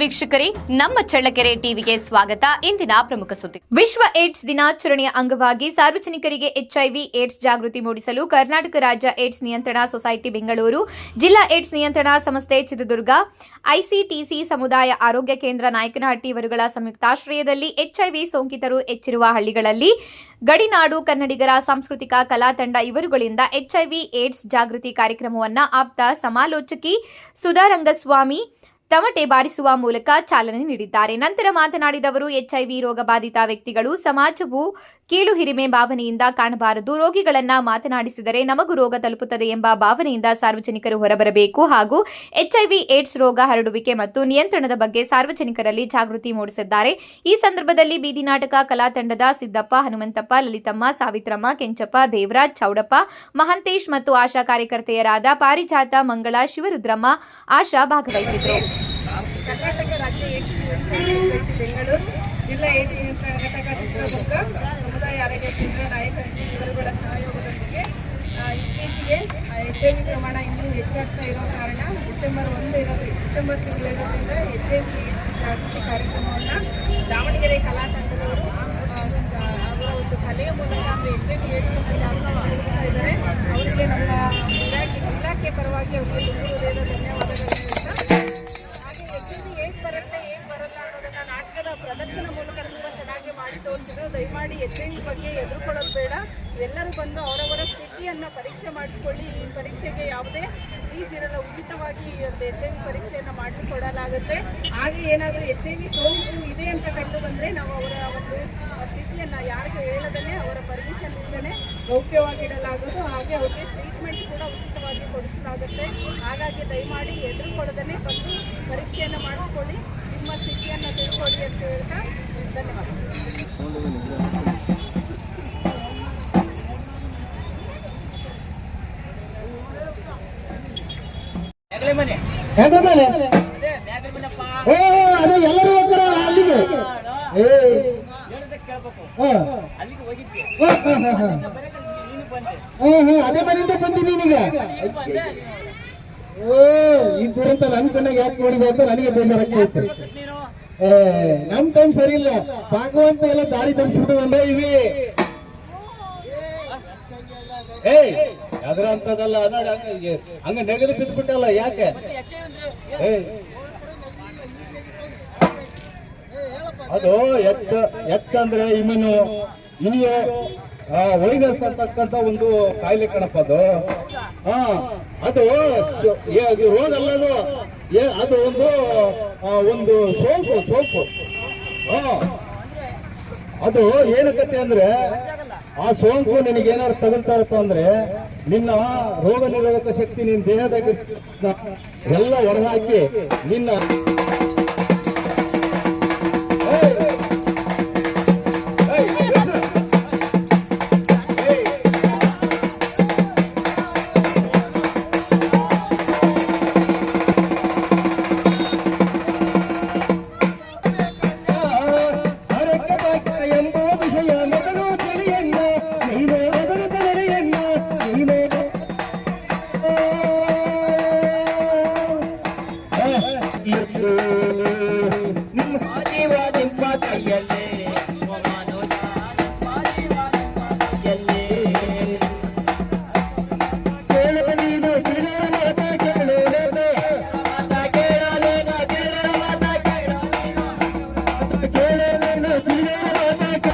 ವೀಕ್ಷಕರೇ, ನಮ್ಮ ಚಳ್ಳಕೆರೆ ಟಿವಿಗೆ ಸ್ವಾಗತ. ಇಂದಿನ ಪ್ರಮುಖ ಸುದ್ದಿ. ವಿಶ್ವ ಏಡ್ಸ್ ದಿನಾಚರಣೆಯ ಅಂಗವಾಗಿ ಸಾರ್ವಜನಿಕರಿಗೆ ಎಚ್ಐವಿ ಏಡ್ಸ್ ಜಾಗೃತಿ ಮೂಡಿಸಲು ಕರ್ನಾಟಕ ರಾಜ್ಯ ಏಡ್ಸ್ ನಿಯಂತ್ರಣ ಸೊಸೈಟಿ ಬೆಂಗಳೂರು, ಜಿಲ್ಲಾ ಏಡ್ಸ್ ನಿಯಂತ್ರಣ ಸಂಸ್ಥೆ ಚಿತ್ರದುರ್ಗ ಐಸಿಟಿಸಿ ಸಮುದಾಯ ಆರೋಗ್ಯ ಕೇಂದ್ರ ನಾಯಕನಹಟ್ಟಿ ಇವರುಗಳ ಸಂಯುಕ್ತಾಶ್ರಯದಲ್ಲಿ ಎಚ್ಐವಿ ಸೋಂಕಿತರು ಹೆಚ್ಚಿರುವ ಹಳ್ಳಿಗಳಲ್ಲಿ ಗಡಿನಾಡು ಕನ್ನಡಿಗರ ಸಾಂಸ್ಕೃತಿಕ ಕಲಾ ತಂಡ ಇವರುಗಳಿಂದ ಎಚ್ಐವಿ ಏಡ್ಸ್ ಜಾಗೃತಿ ಕಾರ್ಯಕ್ರಮವನ್ನು ಆಪ್ತ ಸಮಾಲೋಚಕಿ ಸುಧಾರಂಗಸ್ವಾಮಿ ತಮಟೆ ಬಾರಿಸುವ ಮೂಲಕ ಚಾಲನೆ ನೀಡಿದ್ದಾರೆ. ನಂತರ ಮಾತನಾಡಿದವರು ಎಚ್ಐವಿ ರೋಗ ಬಾಧಿತ ವ್ಯಕ್ತಿಗಳು ಸಮಾಜವು ಕೀಳು ಹಿರಿಮೆ ಭಾವನೆಯಿಂದ ಕಾಣಬಾರದು. ರೋಗಿಗಳನ್ನ ಮಾತನಾಡಿಸಿದರೆ ನಮಗೂ ರೋಗ ತಲುಪುತ್ತದೆ ಎಂಬ ಭಾವನೆಯಿಂದ ಸಾರ್ವಜನಿಕರು ಹೊರಬರಬೇಕು. ಹಾಗೂ ಎಚ್ಐವಿ ಏಡ್ಸ್ ರೋಗ ಹರಡುವಿಕೆ ಮತ್ತು ನಿಯಂತ್ರಣದ ಬಗ್ಗೆ ಸಾರ್ವಜನಿಕರಲ್ಲಿ ಜಾಗೃತಿ ಮೂಡಿಸಿದ್ದಾರೆ. ಈ ಸಂದರ್ಭದಲ್ಲಿ ಬೀದಿ ನಾಟಕ ಕಲಾ ತಂಡದ ಸಿದ್ದಪ್ಪ, ಹನುಮಂತಪ್ಪ, ಲಲಿತಮ್ಮ, ಸಾವಿತ್ರಮ್ಮ, ಕೆಂಚಪ್ಪ, ದೇವರಾಜ್, ಚೌಡಪ್ಪ, ಮಹಂತೇಶ್ ಮತ್ತು ಆಶಾ ಕಾರ್ಯಕರ್ತೆಯರಾದ ಪಾರಿಜಾತ, ಮಂಗಳ, ಶಿವರುದ್ರಮ್ಮ ಆಶಾ ಭಾಗವಹಿಸಿದರು ಕರ್ನಾಟಕ ರಾಜ್ಯ ಬೆಂಗಳೂರು ಜಿಲ್ಲಾ ಆರೋಗ್ಯ ಕೇಂದ್ರ ನಾಯಕರಿಗೆ ಇವರುಗಳ ಸಹಯೋಗದೊಂದಿಗೆ ಇತ್ತೀಚೆಗೆ ಎಚ್ ಐ ವಿ ಪ್ರಮಾಣ ಇನ್ನೂ ಹೆಚ್ಚಾಗ್ತಾ ಇರೋ ಕಾರಣ ಡಿಸೆಂಬರ್ ಒಂದು ಇರೋದು ಡಿಸೆಂಬರ್ ತಿಂಗಳಿರೋದ್ರಿಂದ ಎಚ್ ಐ ವಿ ಜಾಗೃತಿ ಕಾರ್ಯಕ್ರಮವನ್ನು ದಾವಣಗೆರೆ ಕಲಾ ತಂಡದವರು ಆ, ಅವರ ಒಂದು ಕಲೆಯ ಮೂಲಕ ಅಂದರೆ ಎಚ್ ಐ ವಿ ಏಡ್ಸನ್ನು ಜಾಗೃತಿ ಇದ್ದಾರೆ. ಅವರಿಗೆ ನಮ್ಮ ಇಲಾಖೆ ಇಲಾಖೆ ಪರವಾಗಿ ಅವರಿಗೆ ತೋರಿಸಿದ್ರು ದಯಮಾಡಿ ಎಚ್ ಐ ಬಗ್ಗೆ ಎದುರುಕೊಳ್ಳೋದು ಬೇಡ. ಎಲ್ಲರೂ ಬಂದು ಅವರವರ ಸ್ಥಿತಿಯನ್ನು ಪರೀಕ್ಷೆ ಮಾಡಿಸ್ಕೊಳ್ಳಿ. ಈ ಪರೀಕ್ಷೆಗೆ ಯಾವುದೇ ಫೀಸ್ ಇರಲ್ಲ, ಉಚಿತವಾಗಿ ಒಂದು ಎಚ್ ಐ ಪರೀಕ್ಷೆಯನ್ನು ಮಾಡಿಕೊಡಲಾಗುತ್ತೆ ಹಾಗೆ ಏನಾದರೂ ಎಚ್ ಐ ವಿ ಸೋಂಕು ಇದೆ ಅಂತ ಕಂಡು ಬಂದರೆ ನಾವು ಅವರ ಒಂದು ಸ್ಥಿತಿಯನ್ನು ಯಾರಿಗೂ ಹೇಳದೇ ಅವರ ಪರ್ಮಿಷನ್ ಇಲ್ಲದೇ ಗೌಪ್ಯವಾಗಿಡಲಾಗೋದು ಹಾಗೆ ಅವರಿಗೆ ಟ್ರೀಟ್ಮೆಂಟ್ ಕೂಡ ಉಚಿತವಾಗಿ ಕೊಡಿಸಲಾಗುತ್ತೆ. ಹಾಗಾಗಿ ದಯಮಾಡಿ ಎದುರುಕೊಳ್ಳದೇ ಬಂದು ಪರೀಕ್ಷೆಯನ್ನು ಮಾಡಿಸ್ಕೊಳ್ಳಿ. ನಿಮ್ಮ ಸ್ಥಿತಿಯನ್ನು ತಿಳ್ಕೊಳ್ಳಿ ಅಂತ ಹೇಳ್ತಾ ಧನ್ಯವಾದ ಯಾಕೆ ಮೇಲೆ ಏ ಅದೇ ಎಲ್ಲರೂ ಹೋಗ್ತಾರ ಅಲ್ಲಿಗೆ ಏ ಹಾ. ಹಾ, ಹಾ, ಹಾ, ಹಾ. ಹಾ, ಹಾ, ಅದೇ ಮನೆಯಿಂದ ಬಂದಿ ನೀನೀಗ ಓ ಈ ದುರಂತ ನನ್ ಕಣ್ಣಾಗ ಯಾಕೆ ನೋಡಿದೆ ಅಂತ ನನಗೆ ಬೇಜಾರಾಗ್ತೈತೆ ನಮ್ ಟೈಮ್ ಸರಿ ಇಲ್ಲ. ಭಾಗವಂತ ಎಲ್ಲ ದಾರಿ ತಪ್ಪಿಸ್ಬಿಟ್ಟು ಬಂದೇ ಇವಿ. ಏಯ್ ಅದ್ರ ಅಂತದಲ್ಲ, ನೋಡಿ, ಹಂಗ ಹಂಗ ನೆಗದು ಬಿದ್ಬಿಟ್ಟಲ್ಲ ಯಾಕೆ? ಅದು ಎಚ್ಚ ಎಚ್ಚ ಅಂದ್ರೆ ಇಮ್ಯುನು ಇನಿಯೋ ವೈರಸ್ ಅಂತಕ್ಕಂತ ಒಂದು ಕಾಯಿಲೆ ಕಣಪ್ಪ ಅದು. ಹಾ, ಅದು ರೋಗ ಅಲ್ಲ ಅದು ಒಂದು ಒಂದು ಸೋಂಕು ಸೋಂಕು. ಅದು ಏನಕ್ಕತ್ತೆ ಅಂದ್ರೆ, ಆ ಸೋಂಕು ನಿನಗೆ ಏನಾದ್ರು ತಗುಲ್ತಾ ಇರತ್ತ ಅಂದ್ರೆ, ನಿನ್ನ ರೋಗ ನಿರೋಧಕ ಶಕ್ತಿ ನಿನ್ನ ದೇಹದಾಗ ಎಲ್ಲ ಹೊರಹಾಕಿ ನಿನ್ನ ಕಾಲ ನನ್ನ ತಿರುಗಬೇಕು